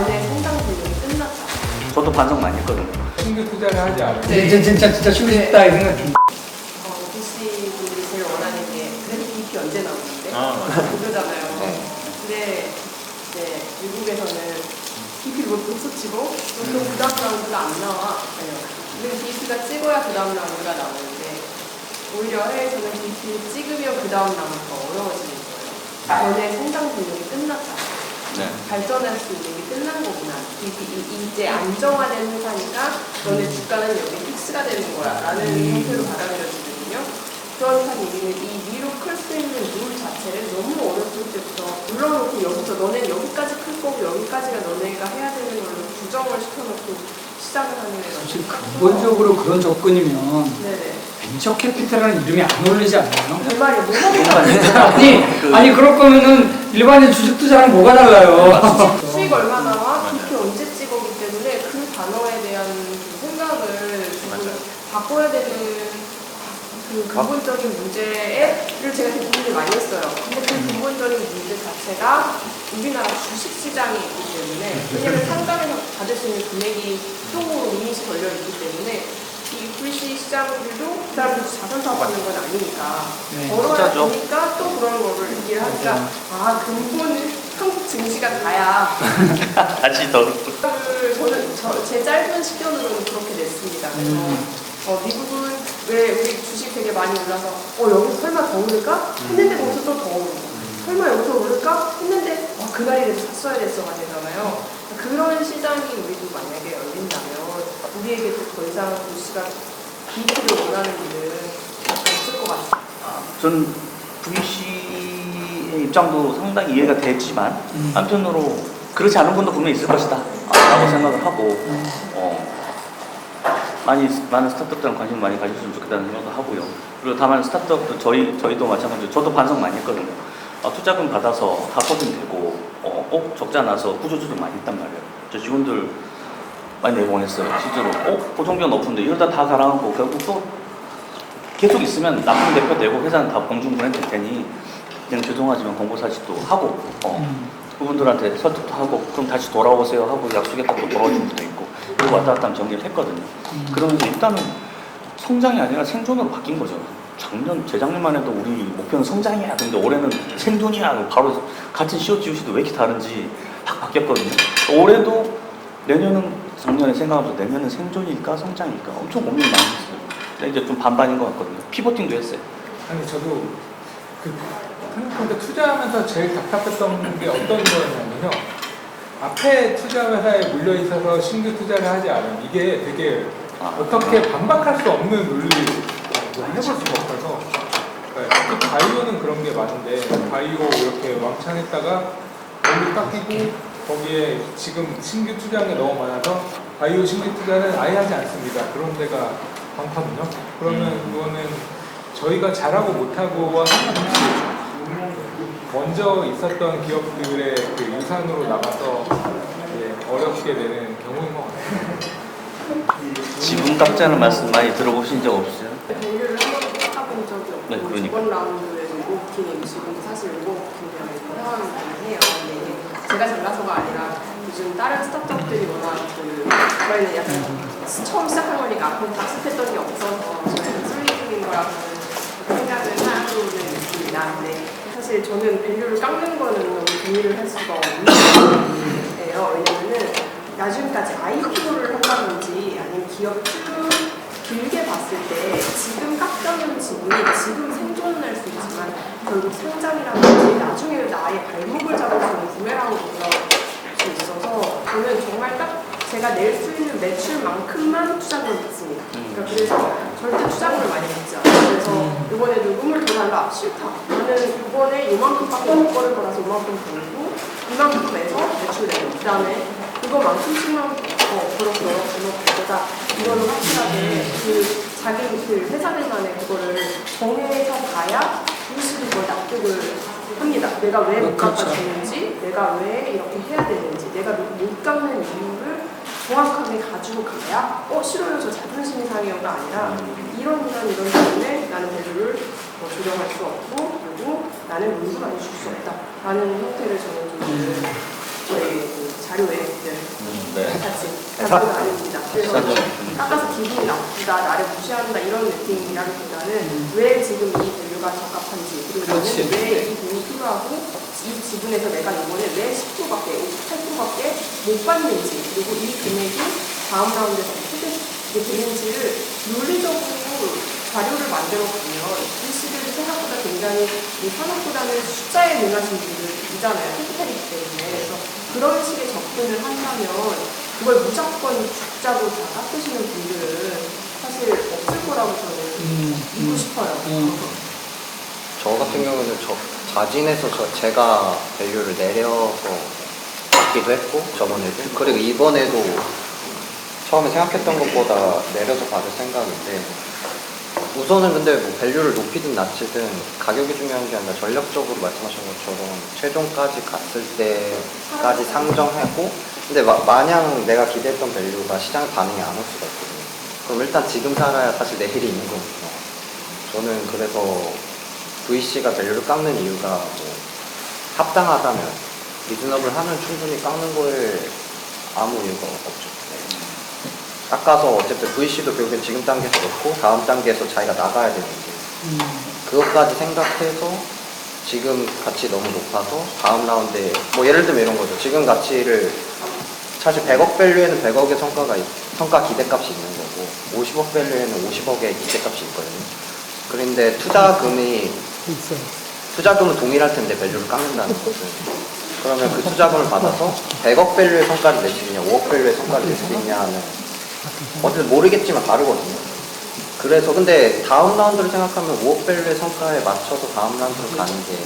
전에 성장 분명히 끝났다. 저도 반성 많이 했거든요. 신규 투자를 하지 않아요. 네. 진짜 진짜 진짜 쉬고 싶다 이 생각 좀. 어, DC 분들이 제일 원하는 게 그래도 BP 언제 나오는데? 아. 그러잖아요. 네. 근데 이제 미국에서는 BP를 못 찍고 또그 다음 라운드가 안 나와. 아니요. 우리는 BP가 찍어야 그 다음 라운드가 나오는데 오히려 해외에서는 BP를 찍으면 그 다음 라운드가 어려워지는 거예요. 전에 성장 분명히 끝났다. 네. 발전할 수 있는 게 끝난 거구나. 이, 이, 이 제 안정화된 회사니까 너네 주가는 여기 픽스가 되는 거야. 라는 형태로 받아들여지거든요. 그렇다는 얘기는 이 위로 클 수 있는 룰 자체를 너무 어렸을 때부터 눌러놓고 여기서 너네 여기까지 클 거고 여기까지가 너네가 해야 되는 걸로 규정을 시켜놓고 시작을 하는 게 사실 근본적으로 그런 접근이면 네네. 벤처 캐피탈이라는 이름이 안 어울리지 않나요? 별말이 뭐가 아니 아니 그럴 거면은 일반인 주식 투자랑 뭐가 달라요? 수익 얼마 나와? BP 언제 찍어기 때문에 그 단어에 대한 그 생각을 지금 바꿔야 되는 그 근본적인 문제를 제가 되게 고민을 많이 했어요. 근데 그 근본적인 문제 자체가 우리나라 주식 시장이 있기 때문에 왜냐면 상장에서 받을 수 있는 금액이 통으로 이미지 걸려 있기 때문에 이 VC 시장들도 그 사람들 자산 사업하는 건 아니니까 네, 벌어야 진짜죠. 되니까 또 그런 거를 얘기를 하니까 아 근본은 한국 증시가 다야. 다시 더. 그 저는 저, 제 짧은 시견으로는 그렇게 냈습니다. 그래서 음. 어, 미국은 왜 우리 주식 되게 많이 올라서 어 여기서 설마 더 오를까 했는데 거기서 또 더 오르고 설마 여기서 오를까 했는데 어, 그날이 돼서 샀어야 됐어가 되잖아요. 그런 시장이 우리도 만약에 열린다면 우리에게 또더 이상 주식가 비트를 원하는 일은 없을 것 같아요. 전 VC의 입장도 상당히 이해가 되지만 음. 한편으로 그렇지 않은 분도 분명히 있을 것이다 라고 생각을 하고 음. 어, 많이 많은 스타트업들은 관심 많이 가졌으면 좋겠다는 생각도 하고요. 그리고 다만 스타트업도 저희 저희도 마찬가지로 저도 반성 많이 했거든요. 어, 투자금 받아서 합법인 되고 어, 어 적자 나서 구조조정 많이 했단 말이에요. 저 직원들 많이 내보냈어요. 실제로 어 보정비가 높은데 이러다 다 가라앉고 결국 또 계속 있으면 나쁜 대표 되고 회사는 다 공중분해 될 테니 그냥 죄송하지만 공고사직도 하고 어, 음. 그분들한테 설득도 하고 그럼 다시 돌아오세요 하고 약속했다고 돌아오신 분도 있고 그리고 왔다 갔다 하면 정리를 했거든요. 그러면서 일단은 성장이 아니라 생존으로 바뀐 거죠. 작년, 재작년만 해도 우리 목표는 성장이야. 근데 올해는 생존이야. 바로 같은 COGC도 왜 이렇게 다른지 확 바뀌었거든요. 올해도 내년은 작년에 생각하면서 내년은 생존일까 성장일까 엄청 고민을 많이 했어요. 근데 이제 좀 반반인 것 같거든요. 피보팅도 했어요. 아니 저도 그 생각보다 투자하면서 제일 답답했던 게 어떤 거였냐면요. 앞에 투자 회사에 물려 있어서 신규 투자를 하지 않으면 이게 되게 아. 어떻게 반박할 수 없는 논리를 해볼 수가 없어서 그러니까 특히 바이오는 그런 게 많은데 바이오 이렇게 왕창 했다가 여기 깎이고 거기에 지금 신규 투자한 게 너무 많아서 바이오 신규 투자는 아예 하지 않습니다. 그런 데가 많거든요. 그러면 이거는 저희가 잘하고 못하고와 상관없이 먼저 있었던 기업들의 그 유산으로 남아서 이제 어렵게 되는 경우인 것 같아요. 지분 깎자는 말씀 많이 들어보신 적 없으세요? 밸류를 한 번도 깎아본 적이 없고 네, 그러니까. 이번 라운드에 로고킨 음식은 사실 로고킨이랑 상황이긴 해요. 근데 이게 제가 잘나서가 아니라 요즘 다른 스타트업들이 워낙 그 저희는 약간 처음 시작한 거니까 앞으로 답습했던 게 없어서 저희는 쏠리는 거라고 생각을 하고는 있습니다. 근데 사실 저는 밸류를 깎는 거는 너무 동의를 할 수가 없는 거예요. 왜냐면은 나중까지 IPO를 한다든지 아니면 기업을 쭉 길게 봤을 때 지금 깎여는 지분이 지금 생 할수 있지만 결국 성장이라든지 나중에 나의 발목을 잡을 수 있는 구매라고 돌아올 수 있어서 저는 정말 딱 제가 낼 수 있는 매출만큼만 투자금을 받습니다. 그러니까 그래서 절대 투자금을 많이 받지 않아요. 그래서 이번에 누구를 더 달라? 싫다. 나는 이번에 요만큼밖에 못 벌을 거라서 요만큼 벌고 이만큼 내서 매출 내고 그 다음에 그거만큼씩만 어, 그렇게 넣어주는 것보다 이거는 확실하게 그 자기 그 회사들만의 그거를 정해서 가야 무슨 그걸 납득을 합니다. 내가 왜 못 그렇죠. 갚아주는지, 내가 왜 이렇게 해야 되는지, 내가 못 갚는 이유를 정확하게 가지고 가야 어 싫어요 저 자존심 이 상해요가 아니라 이런 이런 이런 때문에 나는 밸류를 뭐 조정할 수 없고 그리고 나는 문수 많이 줄 수 없다 라는 형태를 저는 좀 저희 그 자료에 네. 음, 네. 같이 사- 가지고 다닙니다. 그래서. 깎아서 기분이 나쁘다, 나를 무시한다 이런 느낌이라기보다는 왜 지금 이 밸류가 적합한지 그리고 나는 그렇지. 왜이 돈이 필요하고 이 지분에서 내가 이번에 왜 10%밖에, 58%밖에 못 받는지 그리고 이 금액이 다음 라운드에서 어떻게 되는지를 논리적으로 자료를 만들어 보면 이 시들이 생각보다 굉장히 이 산업보다는 숫자에 능하신 분들이잖아요. 캐피탈이기 때문에. 그래서 그런 식의 접근을 한다면 그걸 무조건 죽자고 다 깎으시는 분들은 사실 없을 거라고 저는 음, 믿고 음. 싶어요. 음. 저 같은 경우는 저 자진해서 저 제가 밸류를 내려서 받기도 했고 저번에도 그리고 이번에도 처음에 생각했던 것보다 내려서 받을 생각인데 우선은 근데 뭐 밸류를 높이든 낮추든 가격이 중요한 게 아니라 전략적으로 말씀하신 것처럼 최종까지 갔을 때까지 상정하고 근데 마, 마냥 내가 기대했던 밸류가 시장 반응이 안 올 수가 있거든요. 그럼 일단 지금 살아야 사실 내일이 있는 거거든요. 저는 그래서 VC가 밸류를 깎는 이유가 뭐 합당하다면 리즈너블 하면 충분히 깎는 거에 아무 이유가 없죠. 네. 깎아서 어쨌든 VC도 결국엔 지금 단계에서 넣고 다음 단계에서 자기가 나가야 되는데 음. 그것까지 생각해서 지금 가치 너무 높아서 다음 라운드에 뭐 예를 들면 이런 거죠. 지금 가치를 사실 100억 밸류에는 100억의 성과가 있- 성과 기대값이 있는 거고 50억 밸류에는 50억의 기대값이 있거든요. 그런데 투자금이. 투자금은 동일할 텐데 밸류를 깎는다는 것은 그러면 그 투자금을 받아서 100억 밸류의 성과를 낼 수 있냐 5억 밸류의 성과를 낼 수 있냐 하는 어쨌든 모르겠지만 다르거든요. 그래서 근데 다음 라운드를 생각하면 5억 밸류의 성과에 맞춰서 다음 라운드로 가는 게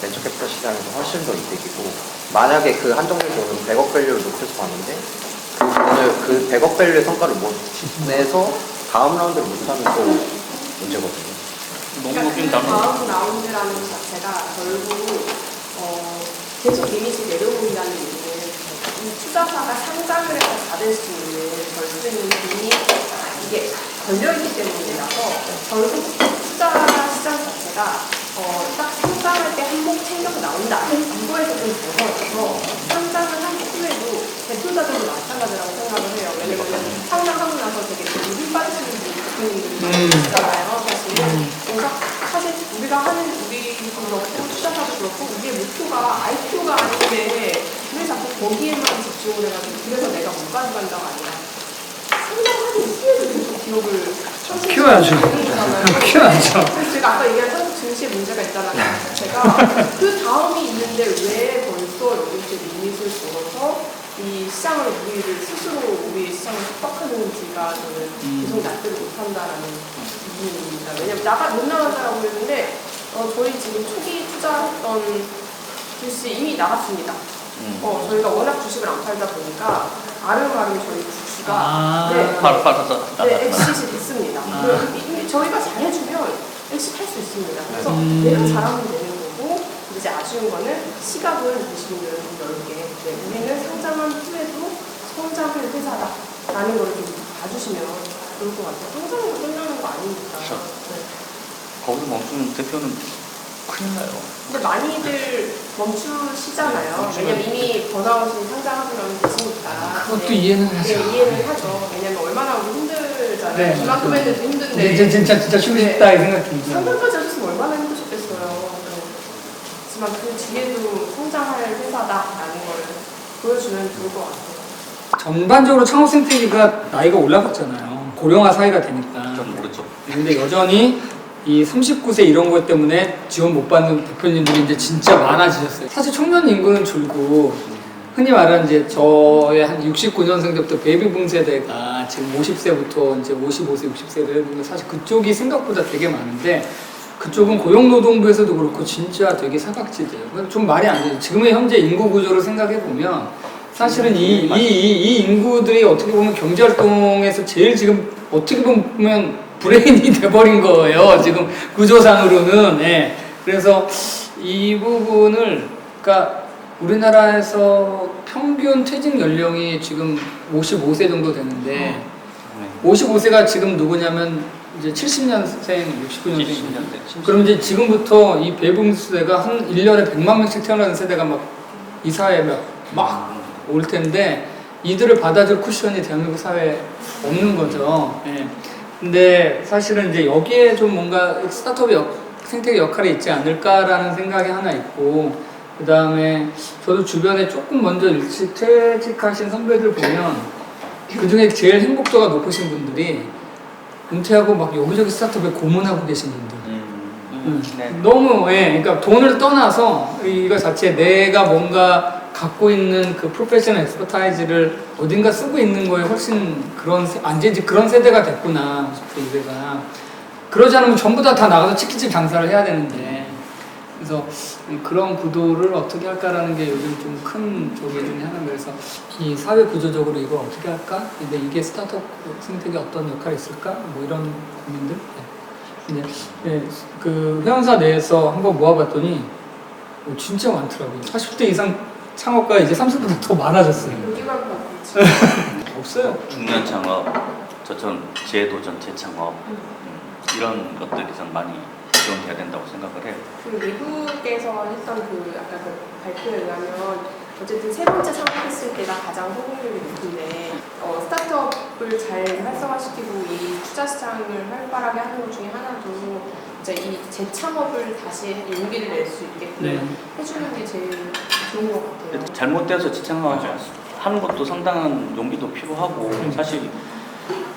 벤처 캐피탈 시장에서 훨씬 더 이득이고 만약에 그 한정된 돈으로 100억 밸류를 높여서 봤는데 그 돈을 그 100억 밸류의 성과를 못 내서 다음 라운드를 못하면 또 문제거든요. 너무 그러니까 그 다음 라운드라는 것 자체가 결국 어, 계속 리밋이 내려온다는 얘기는 이 투자사가 상장을 해서 받을 수 있는 벌 수 있는 돈이 이게 걸려있기 때문이라서 결국 투자 시장 자체가 어, 딱 상장할 때 한몫 챙겨서 나온다. 이거에서 좀 벗어나서 상장을 한 후에도 대표자들도 마찬가지라고 생각을 해요. 왜냐면 상장하고 나서 되게 힘 빠지시는 분들이 음. 있잖아요. 사실은. 그래서 사실 우리가 하는 우리도 그렇고 투자사도 그렇고 우리의 목표가 IPO가 아닌데 왜 자꾸 거기에만 집중을 해가지고 그래서 내가 못 가져간다가 아니라 기 후에도 계속 기업을 키워야죠. 키워야죠. 제가 아까 얘기한 한국 증시에 문제가 있다는 것 자체가 그 다음이 있는데 왜 벌써 이렇게 리밋을 걸어서 이 시장을 우리를 스스로 우리 시장을 협박하는지가 저는 계속 납득을 못한다라는 부분입니다. 왜냐면 나가 못 나간다라고 그랬는데 어, 저희 지금 초기 투자했던 주식 이미 나갔습니다. 음. 어, 저희가 워낙 주식을 안 팔다 보니까 아름아름 저희 주식가 아. 네, 팔 팔아서 네, 엑시시 있습니다. 아. 저희가 잘해주면 엑시 할수 있습니다. 그래서 음. 내가 잘하면 되는 거고, 이제 아쉬운 거는 시각은 보시분들은 좀 넓게. 네, 우리는 상장한 후에도 성장할 회사다라는 걸 좀 봐주시면 좋을 것 같아요. 성장으로 끝나는 거 아니니까. 그렇죠. 네. 거기서 멈추면 대표는 나요. 근데 많이들 멈추시잖아요. 네, 멈추면- 왜냐면 이미 번아웃이 상장하고 나면 계시니까. 그것도 네. 이해는 네, 하죠. 이해는 하죠. 왜냐면 얼마나 우리 힘들잖아요. 네. 이만큼 했는데 힘든데. 이제 진짜 진짜 쉬고 싶다 이 생각 들죠. 상장까지 하셨으면 얼마나 힘드셨겠어요. 네. 하지만 그 뒤에도 성장할 회사다라는 걸 보여주면 좋을 것 같아요. 전반적으로 창업 생태계가 나이가 올라갔잖아요. 고령화 사회가 되니까. 전 모르죠. 근데 여전히 이 39세 이런 것 때문에 지원 못 받는 대표님들이 이제 진짜 많아지셨어요. 사실 청년 인구는 줄고 흔히 말하는 이제 저의 한 69년생 때부터 베이비붐 세대가 지금 50세부터 이제 55세, 60세를 보면 사실 그쪽이 생각보다 되게 많은데 그쪽은 고용노동부에서도 그렇고 진짜 되게 사각지대예요. 좀 말이 안 돼요. 지금의 현재 인구 구조를 생각해 보면 사실은 이, 이, 이, 이 인구들이 어떻게 보면 경제활동에서 제일 지금 어떻게 보면 브레인이 돼버린 거예요. 지금 구조상으로는. 예. 그래서 이 부분을, 그러니까 우리나라에서 평균 퇴직 연령이 지금 55세 정도 되는데 네. 55세가 지금 누구냐면 이제 70년생, 69년생. 70년대. 그럼 이제 지금부터 이 배분 세대가 한 1년에 100만 명씩 태어나는 세대가 막 이 사회에 막, 막올 텐데 이들을 받아줄 쿠션이 대한민국 사회에 없는 거죠. 예. 근데 사실은 이제 여기에 좀 뭔가 스타트업의 역, 생태계 역할이 있지 않을까라는 생각이 하나 있고 그 다음에 저도 주변에 조금 먼저 일찍 퇴직하신 선배들 보면 그 중에 제일 행복도가 높으신 분들이 은퇴하고 막 여기저기 스타트업에 고문하고 계신 분들. 음. 네. 너무 예, 그러니까 돈을 떠나서 이거 자체 내가 뭔가 갖고 있는 그 프로페셔널 엑스퍼타이즈를 어딘가 쓰고 있는 거에 훨씬 그런 세, 아, 이제 그런 세대가 됐구나 50대 이대가 그러지 않으면 전부 다 다 나가서 치킨집 장사를 해야 되는데 그래서 그런 구도를 어떻게 할까라는 게 요즘 좀큰 저기 중에 하나인 그래서 이 사회 구조적으로 이걸 어떻게 할까? 근데 이게 스타트업 생태계 어떤 역할이 있을까? 뭐 이런 고민들. 네. 네, 그 회원사 내에서 한번 모아봤더니 어, 진짜 많더라고요. 40대 이상 창업가 이제 30보다 더 많아졌어요. 없어요. 중년 창업, 저처럼 재도전, 재창업 음, 이런 것들이 전 많이 지원돼야 된다고 생각을 해요. 그 미국에서 했던 그 아까 그 발표에 의하면 어쨌든 세 번째 창업했을 때가 가장 성공률이 높은데 어, 스타트업을 잘 활성화시키고 이 투자 시장을 활발하게 하는 것 중에 하나도 이제 이 재창업을 다시 용기를 낼 수 있게끔 네. 해주는 게 제일 좋은 것 같아요. 잘못돼서 지창업 하는 것도 상당한 용기도 필요하고 사실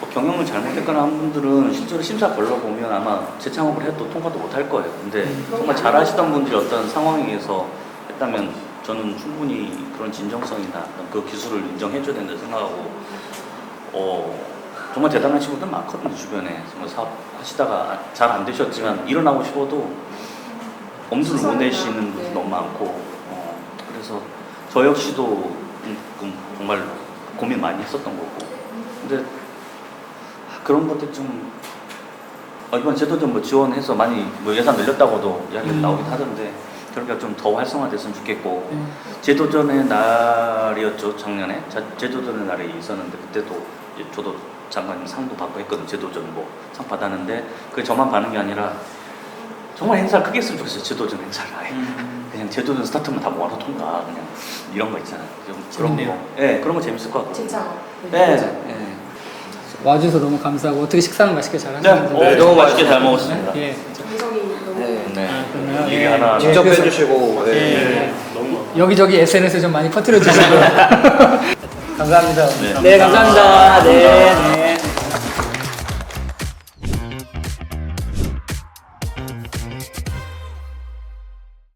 뭐 경영을 잘못했거나 한 분들은 실제로 심사 걸러보면 아마 재창업을 해도 통과도 못할 거예요. 근데 정말 잘하시던 분들이 어떤 상황에서 했다면 저는 충분히 그런 진정성이나 어떤 그 기술을 인정해줘야 된다 생각하고 어, 정말 대단하신 분들 많거든요 주변에 정말 사업 하시다가 잘 안 되셨지만 일어나고 싶어도 엄두를 못 내시는 분들 네. 너무 많고 어, 그래서 저 역시도 조금 정말 고민 많이 했었던 거고. 근데 그런 것들 좀 어, 이번 제도 좀 뭐 지원해서 많이 뭐 예산 늘렸다고도 이야기가 음. 나오긴 하던데 그러니까 좀 더 활성화됐으면 좋겠고. 네. 제도전의 날이었죠 작년에. 자, 제도전의 날이 있었는데 그때도 저도 잠깐 상도 받고 했거든요 제도전 뭐 상 받았는데 그게 저만 받는 게 아니라 정말 행사를 크게 했으면 좋겠어요 제도전 행사를 아예 그냥 제도전 스타트만 다 모아서 통과 그냥 이런 거 있잖아요 좀 그런 재밌네요. 거 예, 그런 거 재밌을 것 같고 재창업. 네, 네. 와주셔서 너무 감사하고 어떻게 식사는 맛있게 잘 네, 하셨는데. 어, 너무 맛있게 잘 먹었습니다 예. 정성이 너무 네. 네. 아, 그러면 일이 예. 하나 예, 직접 그래서- 해주시고 예. 예. 여기저기 SNS에 좀 많이 퍼뜨려 주시고 감사합니다. 네. 네, 감사합니다. 네. 네.